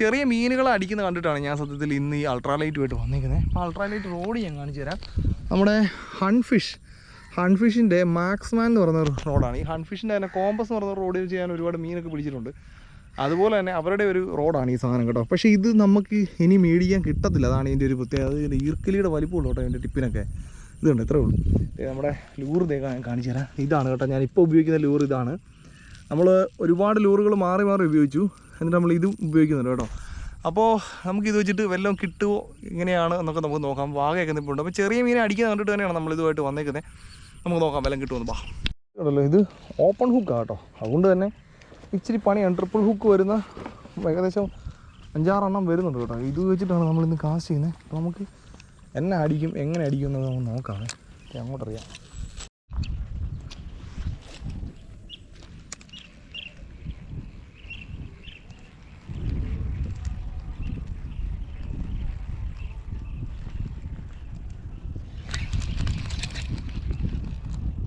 ചെറിയ മീനുകളെ അടിക്കുന്നത് കണ്ടിട്ടാണ് ഞാൻ സത്യത്തിൽ ഇന്ന് ഈ അൾട്രാലൈറ്റുമായിട്ട് വന്നിരിക്കുന്നത്. അപ്പോൾ അൾട്രാലൈറ്റ് റോഡ് ഞാൻ കാണിച്ചു തരാം. നമ്മുടെ ഹൺഫിഷ് ഹൺഫിഷിന്റെ മാക്സ്മാൻ എന്ന് പറയുന്ന ഒരു റോഡാണ് ഈ ഹൺഫിഷിന്റെ തന്നെ കോമ്പസ് എന്ന് പറയുന്ന റോഡിൽ വെച്ച് ഞാൻ ഒരുപാട് മീനൊക്കെ പിടിച്ചിട്ടുണ്ട്. അതുപോലെ തന്നെ അവരുടെ ഒരു റോഡാണ് ഈ സാധനം കേട്ടോ. പക്ഷേ ഇത് നമുക്ക് ഇനി മേടിക്കാൻ കിട്ടത്തില്ല. അതാണ് ഇതിന്റെ ഒരു പ്രത്യേകത. ഇതിന്റെ ഈർക്കലിയുടെ വലിപ്പമുള്ളൂ കേട്ടോ എന്റെ ടിപ്പിനൊക്കെ. ഇതുണ്ട് ഇത്രേ ഉള്ളൂ. നമ്മുടെ ലൂർ ഞാൻ കാണിച്ചു തരാം. ഇതാണ് കേട്ടോ. ഞാൻ ഇപ്പോൾ ഉപയോഗിക്കുന്ന ലൂർ ഇതാണ്. നമ്മൾ ഒരുപാട് ലൂറുകൾ മാറി മാറി ഉപയോഗിച്ചു. എന്നിട്ട് നമ്മൾ ഇതും ഉപയോഗിക്കുന്നുണ്ട് കേട്ടോ. അപ്പോൾ നമുക്ക് ഇത് വെച്ചിട്ട് വല്ലതും കിട്ടുമോ ഇങ്ങനെയാണ് എന്നൊക്കെ നമുക്ക് നോക്കാം. വാകയൊക്കെ നിൽപ്പുണ്ട് അപ്പോൾ ചെറിയ മീനെ അടിക്കുന്ന കണ്ടിട്ട് തന്നെയാണ് നമ്മൾ ഇതുമായിട്ട് വന്നേക്കുന്നത് നമുക്ക് നോക്കാം വല്ലതും കിട്ടുമെന്ന് ബാ കേട്ടല്ലോ ഇത് ഓപ്പൺ ഹുക്കാണ് കേട്ടോ. അതുകൊണ്ട് തന്നെ ഇച്ചിരി പണിയാണ് ട്രിപ്പിൾ ഹുക്ക് വരുന്ന ഏകദേശം അഞ്ചാറെണ്ണം വരുന്നുണ്ട് കേട്ടോ. ഇത് വെച്ചിട്ടാണ് നമ്മളിന്ന് കാശ് ചെയ്യുന്നത് അപ്പോൾ നമുക്ക് എന്നെ അടിക്കും എങ്ങനെ അടിക്കും എന്നത് നമുക്ക് നോക്കാം. അങ്ങോട്ടറിയാം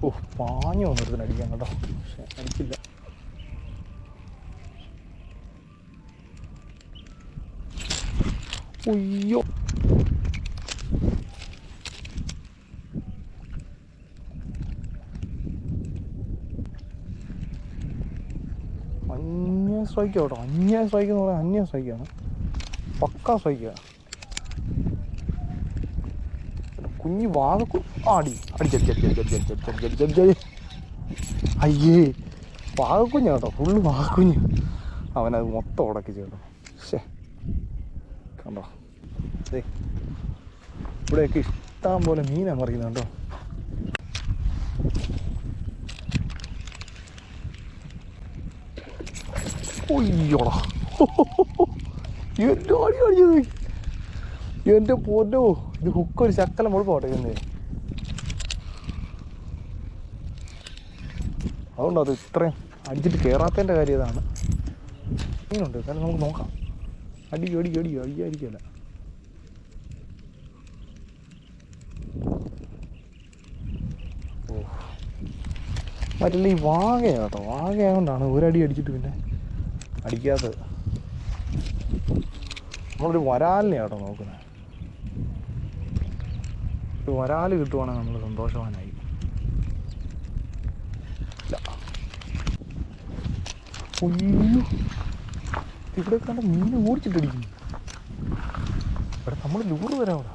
ഓ വന്നിരുന്നു അടിക്കാൻ കേട്ടോ പക്ഷെ അടിക്കില്ല ഉയ്യോ അന്യ സ്ട്രൈക്ക് കേട്ടോ അന്യ സ്ട്രൈക്ക് എന്ന് പറയാൻ അന്യ സ്ട്രൈക്കാണ് പക്ക സ്ട്രൈക്കാണ് കുഞ്ഞു വാഗക്കു ആടി അടിച്ചടിച്ചടിച്ചടിച്ചടിച്ചടിച്ചടിച്ചടി അയ്യേ വാഗക്കുഞ്ഞ കേട്ടോ ഫുള്ള് വാഗക്കുഞ്ഞ്. അവനത് മൊത്തം ഉടക്കി ചേട്ടോ ശേ കണ്ടോ? ദേ ഇവിടെയൊക്കെ ഇഷ്ടം പോലെ മീനാണ് മറിയുന്നുണ്ടോ ഒയ്യോടാ എന്റെ അടി അടിച്ചത് എന്റെ പൊന്നോ ഇത് ഹുക്കൊരു ശക്കലം മുഴുപ്പോട്ടെ ഇന്ന്. അതുകൊണ്ട് അത് ഇത്രയും അടിച്ചിട്ട് കയറാത്തതിന്റെ കാര്യം ഇതാണ്. മീനുണ്ട്. കാരണം നമുക്ക് നോക്കാം. അടി അടി അടി അയ്യായിരിക്കല്ല ഓ മറ്റല്ല ഈ വാഗയാണ് കേട്ടോ വാഗയായതുകൊണ്ടാണ് ഒരടി അടിച്ചിട്ട് പിന്നെ അടിക്കാത്തത്. നമ്മളൊരു വരാലിനെ കേട്ടോ നോക്കുന്നത്. ഒരു വരാൽ കിട്ടുവാണെങ്കിൽ നമ്മൾ സന്തോഷവാനായി ഇല്ല. ഉയ്യോ ഇവിടെ കണ്ട മീൻ ഓടിച്ചിട്ടടിക്കുന്നു. ഇവിടെ നമ്മൾ ലൂറ് അവിടെ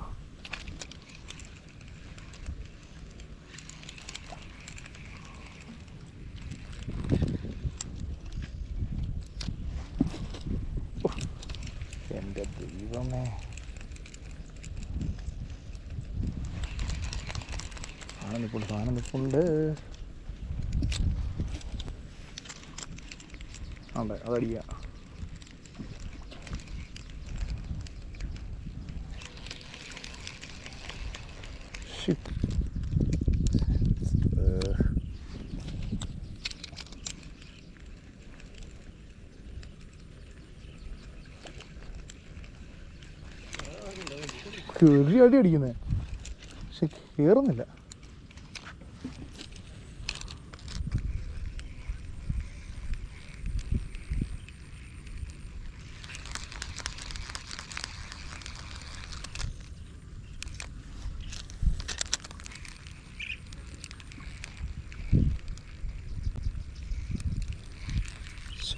ഉഫ്. എന്റെ ദൈവമേ സാധനം നിൽപ്പുണ്ട് സാധനം നിൽപ്പുണ്ട് അതെ അതടിക്കുക. കയറി അടി അടിക്കുന്നേ. പക്ഷെ കയറുന്നില്ല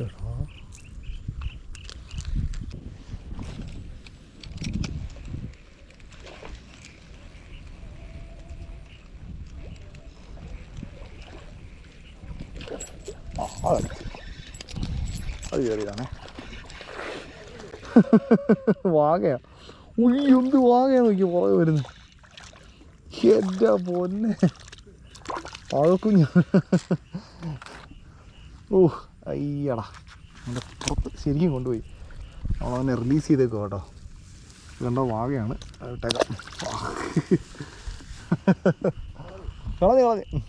ചേട്ടാ അത് കയറിയതാണേ വാകയാ ഉയ്യ് എന്ത് വാകയാ നോക്കി പുറകെ വരുന്നത് എന്റെ പൊന്നെ വാഴക്കുഞ്ഞ് ഓ അയ്യടാ. അതിന്റെ പുറത്ത് ശരിക്കും കൊണ്ടുപോയി. നമ്മളവനെ റിലീസ് ചെയ്തേക്കോ കേട്ടോ. അത് ഇട്ടേക്കാം. കളഞ്ഞ് കളഞ്ഞ്.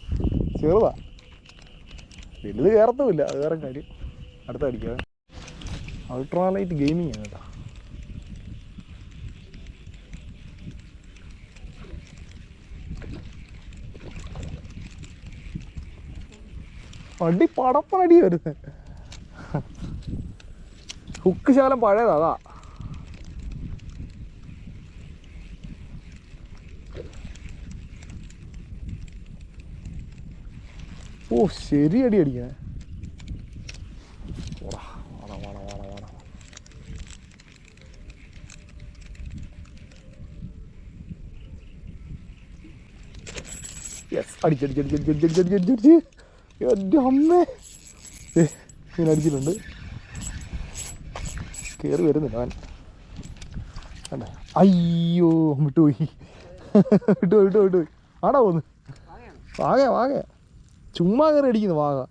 ചെറുതാ. വലുത് കയറത്തുമില്ല അത് വേറെ കാര്യം. അടുത്ത അടിക്കുക അൾട്രാലൈറ്റ് ഗെയിമിംഗ് ആണ് കേട്ടോ. അടി പടപ്പടി വരുന്നത് ഹുക്ക് ശകലം പഴയതാ അതാ. ഓ ശരി അടി അടിക്കണേ. വാടാ, വാടാ, എന്റെ അമ്മേ. മീൻ അടിച്ചിട്ടുണ്ട്. കയറി വരുന്നില്ല അവൻ. അല്ല അയ്യോ വിട്ടുപോയി. വിട്ടുപോയി വിട്ടു വിട്ടുപോയി. ആടാ പോന്ന്. വാക വാക ചുമ്മാ കയറി അടിക്കുന്നു വാക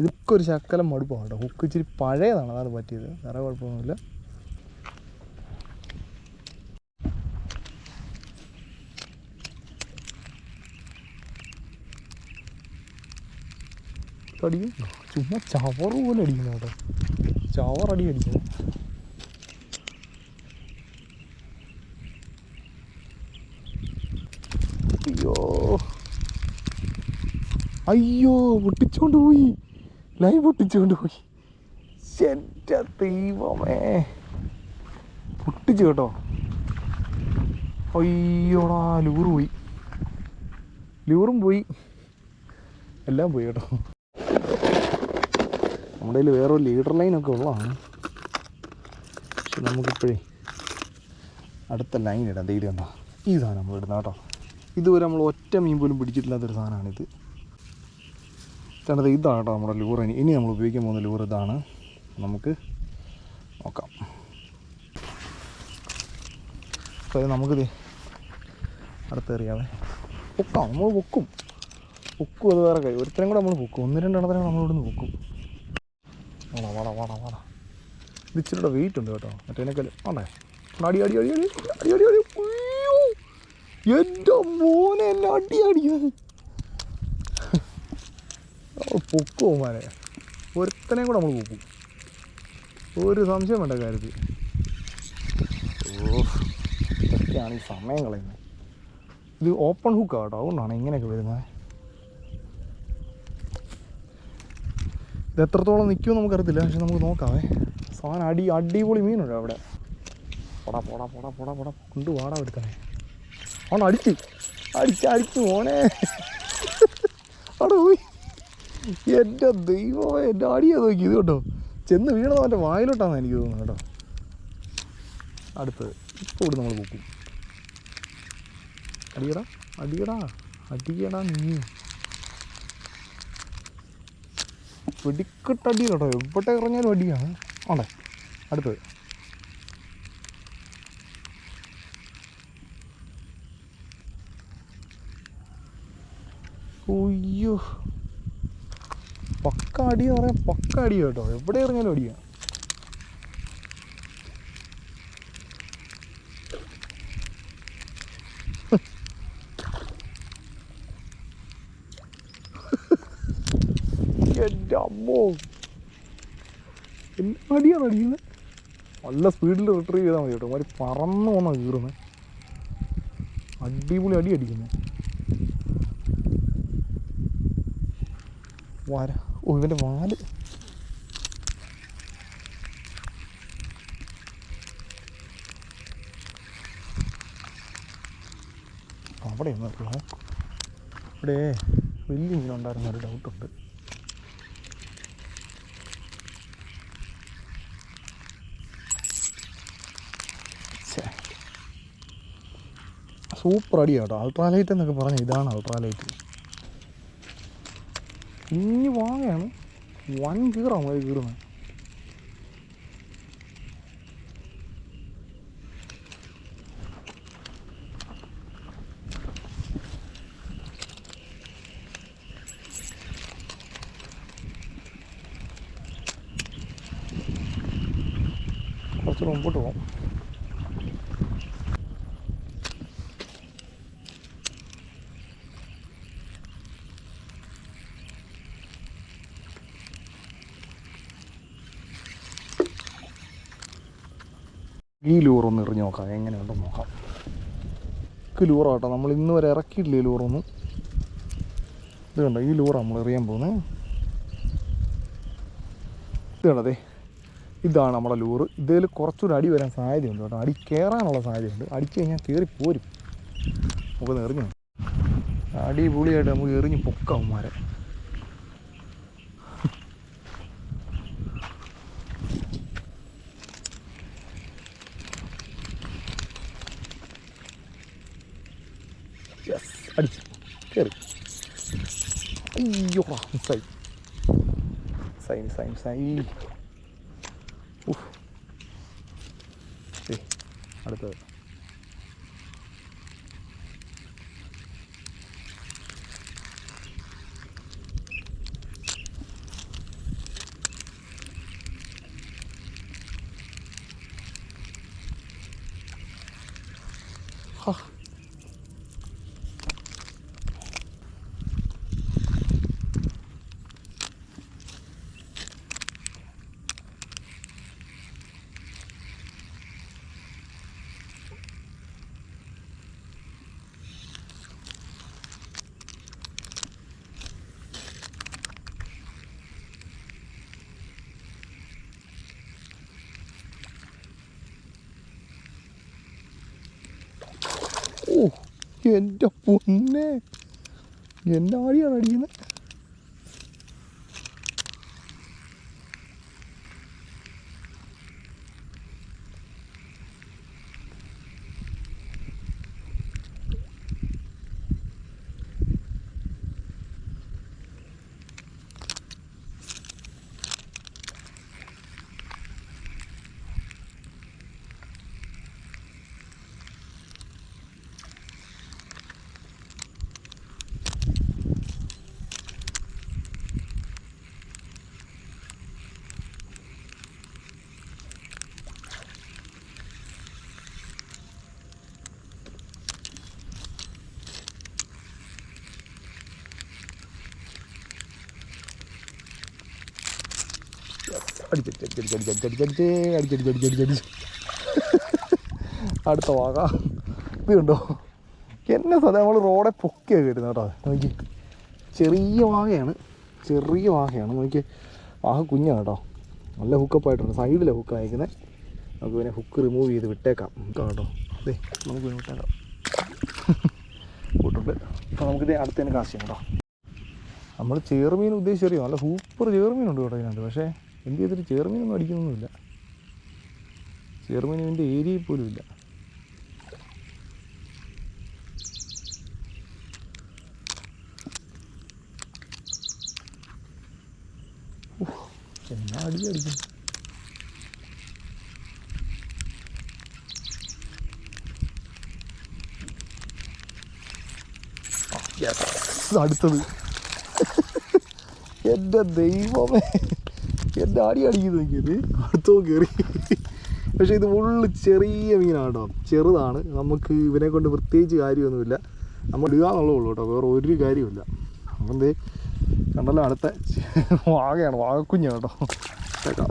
ഇതൊക്കെ ഒരു ശക്കലം മടുപ്പാണ് കേട്ടോ. ഹുക്ക് ഇച്ചിരി പഴയതാണ് അതാണ് പറ്റിയത്. വേറെ കുഴപ്പമൊന്നുമില്ല. അടിക്കും ചുമ്മാ ചവറ് പോലെ അടിക്കുന്നു കേട്ടോ. ചവറടി അടിക്കുന്നു അയ്യോ. അയ്യോ പൊട്ടിച്ചോണ്ട് പോയി. ലൈവ് പൊട്ടിച്ചോണ്ട് പോയി. എന്റെ ദൈവമേ. പൊട്ടിച്ചു കേട്ടോ. അയ്യോടാ ലൂറ് പോയി. ലൂറും പോയി. എല്ലാം പോയി കേട്ടോ. നമ്മുടെ കയ്യിൽ വേറൊരു ലീഡർ ലൈനൊക്കെ ഉള്ളതാണ്. പക്ഷെ നമുക്കിപ്പോഴേ അടുത്ത ലൈൻ ഇടാം. ധൈര്യം ഉണ്ടോ ഈ സാധനം നമ്മൾ ഇടുന്ന കേട്ടോ. ഇതുവരെ നമ്മൾ ഒറ്റ മീൻ പോലും പിടിച്ചിട്ടില്ലാത്തൊരു സാധനമാണിത് ചേട്ടത് ഇതാണ് കേട്ടോ നമ്മുടെ ലൂർ ഇനി ഇനി നമ്മൾ ഉപയോഗിക്കാൻ പോകുന്ന ലൂർ ഇതാണ്. നമുക്ക് നോക്കാം. അപ്പോൾ നമുക്കിത് അടുത്തെറിയാവേ പൊക്കാം നമ്മൾ പൊക്കും. പൊക്കും അത് വേറെ കാര്യം. ഒരുത്തരം കൂടെ നമ്മൾ പൊക്കും. ഒന്ന് രണ്ടെണ്ണത്തിനെ നമ്മളിവിടുന്ന് പൊക്കും. വാടാ വാടാ വാടാ വാടാ. ഇച്ചിരിയുടെ വെയിറ്റ് ഉണ്ട് കേട്ടോ. മറ്റേനേക്കാൾ ആണേ. അടി അടി അടി അടി അടി അടി അടി. അയ്യോ എന്റെ മോനെ എന്നെ അടി അടിയാണ് പൊക്കോ മാനെ. ഒരുത്തനെയും കൂടെ നമ്മൾ പൊക്കും. ഒരു സംശയം വേണ്ട കാര്യത്തിൽ. ഓ ഇതൊക്കെയാണ് ഈ സമയം കളയുന്നത്. ഇത് ഓപ്പൺ ഹുക്കാണ് കേട്ടോ. അതുകൊണ്ടാണ് ഇങ്ങനെയൊക്കെ വരുന്നത്. ഇത് എത്രത്തോളം നിൽക്കുമെന്ന് നമുക്കറിയത്തില്ല പക്ഷെ നമുക്ക് നോക്കാമേ സാധനം അടി അടിപൊളി മീനുണ്ട് അവിടെ. പോടാ പോടാ പോടാ പോടാ പോടാ. കൊണ്ട് വാടാ എടുക്കണേ അവൻ അടിച്ച് അടിച്ച് അടിച്ച് മോനെ. അവിടെ പോയി എന്റെ ദൈവമേ എന്റെ അടിയാ നോക്കി. ഇത് കേട്ടോ ചെന്ന് വീണത് അവന്റെ വായിലോട്ടാന്ന് എനിക്ക് തോന്നുന്നു കേട്ടോ. അടുത്തത്. ഇപ്പോൾ ഇവിടെ നമ്മൾ പൊക്കും. അടിയടാ അടിയടാ അടിയടാ നീ. വെടിക്കെട്ടടി കേട്ടോ എവിടെ ഇറങ്ങിയാലും അടിയാണ്. ആണേ? അടുത്തത് ഒയ്യോ പക്ക അടി പറയാൻ പക്ക അടി കേട്ടോ. എവിടെ ഇറങ്ങിയാലും അടിയാണ് എന്റെ എന്നെ അടിയാണ് അടിക്കുന്നത് നല്ല സ്പീഡിൽ റിട്രീവ് ചെയ്താൽ മതി കേട്ടോ. മാതിരി പറന്ന് വന്ന കീറുന്നത് അടിപൊളി അടി അടിക്കുന്നത് വര. ഓ ഇവന്റെ വാൽ. അവിടെ ഇവിടെ വലിയ മീനുണ്ടായിരുന്ന ഒരു ഡൗട്ടുണ്ട് സൂപ്പർ അടിയാണ് കേട്ടോ അൾട്രാലൈറ്റ് എന്നൊക്കെ പറഞ്ഞു ഇതാണ് അൾട്രാലൈറ്റ് കുഞ്ഞു വാങ്ങയാണ് വൻ കീറാണ് കീറുന്നത് ഈ ലൂർ ഒന്ന് എറിഞ്ഞ് നോക്കാം. എങ്ങനെയുണ്ടെന്ന് നോക്കാം. ഈ ലൂറാട്ടോ നമ്മൾ ഇന്ന് വരെ ഇറക്കിയിട്ടില്ല ഈ ലൂറൊന്നും ഇത് കണ്ടോ? ഈ ലൂറ നമ്മൾ എറിയാൻ പോകുന്നത് ഇത് ഇതാണ് നമ്മുടെ ലൂറ് ഇതിൽ കുറച്ചുകൂടി അടി വരാൻ സാധ്യതയുണ്ട് കേട്ടോ. അടി കയറാനുള്ള സാധ്യതയുണ്ട്. അടിച്ച് കഴിഞ്ഞാൽ കയറി പോരും. നമുക്ക് എറിഞ്ഞു അടിപൊളിയായിട്ട് നമുക്ക് എറിഞ്ഞ് പൊക്കാവുമാരെ യെസ് അടിച്ചു കയറി അയ്യോ സൈ. സൈ സൈ സൈ. ഉഫ്. അടുത്തത്. Oh. എന്റെ പൊന്നെ. എന്റെ ആടിയാണ് അടിക്കുന്നത് അടുത്ത വാക ഇത് കണ്ടോ? എന്നെ സദാ നമ്മൾ റോഡെ പൊക്കിയാണ് കയറ്റുന്നത് കേട്ടോ. നോക്കി ചെറിയ വാഹയാണ് ചെറിയ വാഹയാണ് നോക്കി വാഹ കുഞ്ഞാണ് കേട്ടോ. നല്ല ഹുക്കപ്പായിട്ടുണ്ട് സൈഡിലെ ഹുക്ക് അയക്കുന്നത് നമുക്ക് പിന്നെ ഹുക്ക് റിമൂവ് ചെയ്ത് വിട്ടേക്കാം. കേട്ടോ. അതെ നമുക്ക് പിന്നെ വിട്ടേക്കാം. കൂട്ടുണ്ട്. അപ്പോൾ നമുക്കിത് അടുത്തതിന് കാശ് ചെയ്യാം കേട്ടോ. നമ്മൾ ചേർമീൻ ഉദ്ദേശിച്ചറിയോ നല്ല സൂപ്പർ ചേർമീനുണ്ട് കേട്ടോ ഇതിനകത്ത്. പക്ഷേ എന്ത് ചെയ്തിട്ട് ചേർമീനൊന്നും അടിക്കുന്നൊന്നുമില്ല. ചേർമീൻ ഏരിയ ഏരിയയിൽ പോലും ഇല്ല. എന്നാ അടി അടിക്കും. അടുത്തത്. എന്റെ ദൈവമേ. എന്റെ അടി അടിക്കുന്നു നോക്കിയത്. അടുത്തോ കയറി. പക്ഷേ ഇത് ഫുള്ള് ചെറിയ മീനാണ് കേട്ടോ ചെറുതാണ്. നമുക്ക് ഇവനെ കൊണ്ട് പ്രത്യേകിച്ച് കാര്യമൊന്നുമില്ല. നമ്മൾ ഇടുക എന്നുള്ളൂ കേട്ടോ. വേറെ ഒരു കാര്യമില്ല എന്തേ കണ്ടല്ലോ അടുത്ത വാകയാണ് വാഗക്കുഞ്ഞാണ് കേട്ടോ. കേട്ടോ.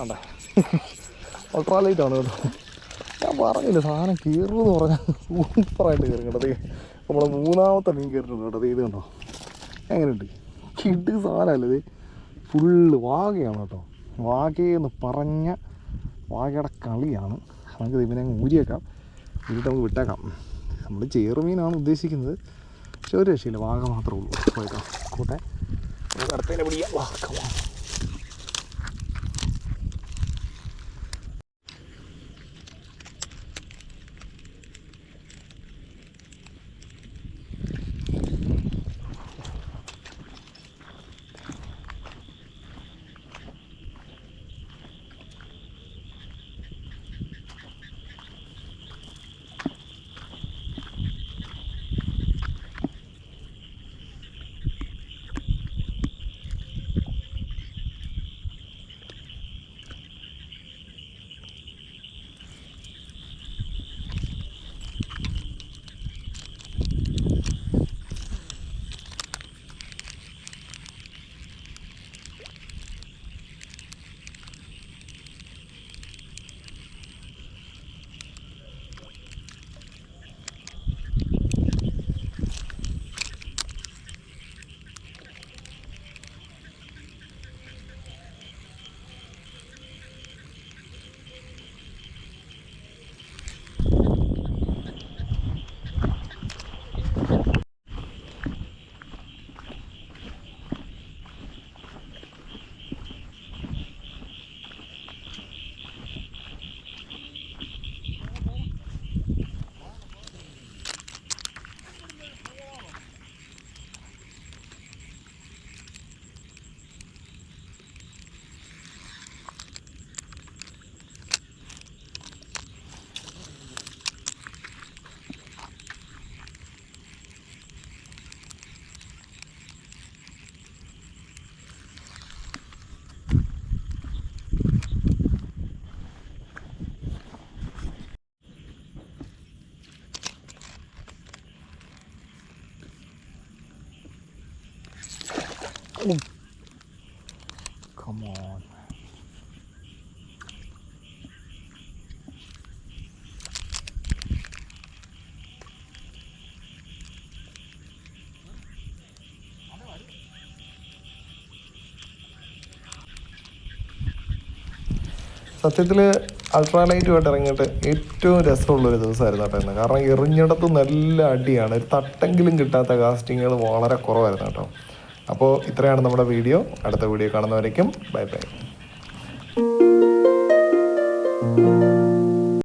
അണ്ടേ അൾട്രാ ലൈറ്റ് ആണ് കേട്ടോ. പറഞ്ഞില്ല. സാധനം കീറുമെന്ന് പറഞ്ഞാൽ സൂപ്പറായിട്ട് കയറും കേട്ടോ. ദേ നമ്മളെ മൂന്നാമത്തെ മീൻ കയറിട്ടുണ്ട് കേട്ടോ. ഇത് കണ്ടോ? എങ്ങനെയുണ്ട്? കിഡ് സാധനമല്ലേ ഇത് ഫുള്ള് വാകയാണ് കേട്ടോ. വാകയെന്ന് പറഞ്ഞ വാകയുടെ കളിയാണ്. നമുക്ക് അങ്ങ് ഊരിയേക്കാം. ഇതിട്ട് നമുക്ക് വിട്ടേക്കാം. നമ്മൾ ചേറുമീനാണ് ഉദ്ദേശിക്കുന്നത്. പക്ഷെ ഒരു രക്ഷയില്ല. വാക മാത്രമേ ഉള്ളൂ. പോയിട്ടോ കൂട്ടെ. അടുത്തതിനെ പിടിക്കാം. വാ സത്യത്തിൽ അൾട്രാലൈറ്റുമായിട്ട് ഇറങ്ങിയിട്ട് ഏറ്റവും രസമുള്ളൊരു ദിവസമായിരുന്നു കേട്ടോ കാരണം എറിഞ്ഞിടത്ത് നല്ല അടിയാണ്. ഒരു തട്ടെങ്കിലും കിട്ടാത്ത കാസ്റ്റിങ്ങുകൾ വളരെ കുറവായിരുന്നു കേട്ടോ. അപ്പോൾ ഇത്രയാണ് നമ്മുടെ വീഡിയോ അടുത്ത വീഡിയോ കാണുന്നവരേക്കും ബൈ ബൈ.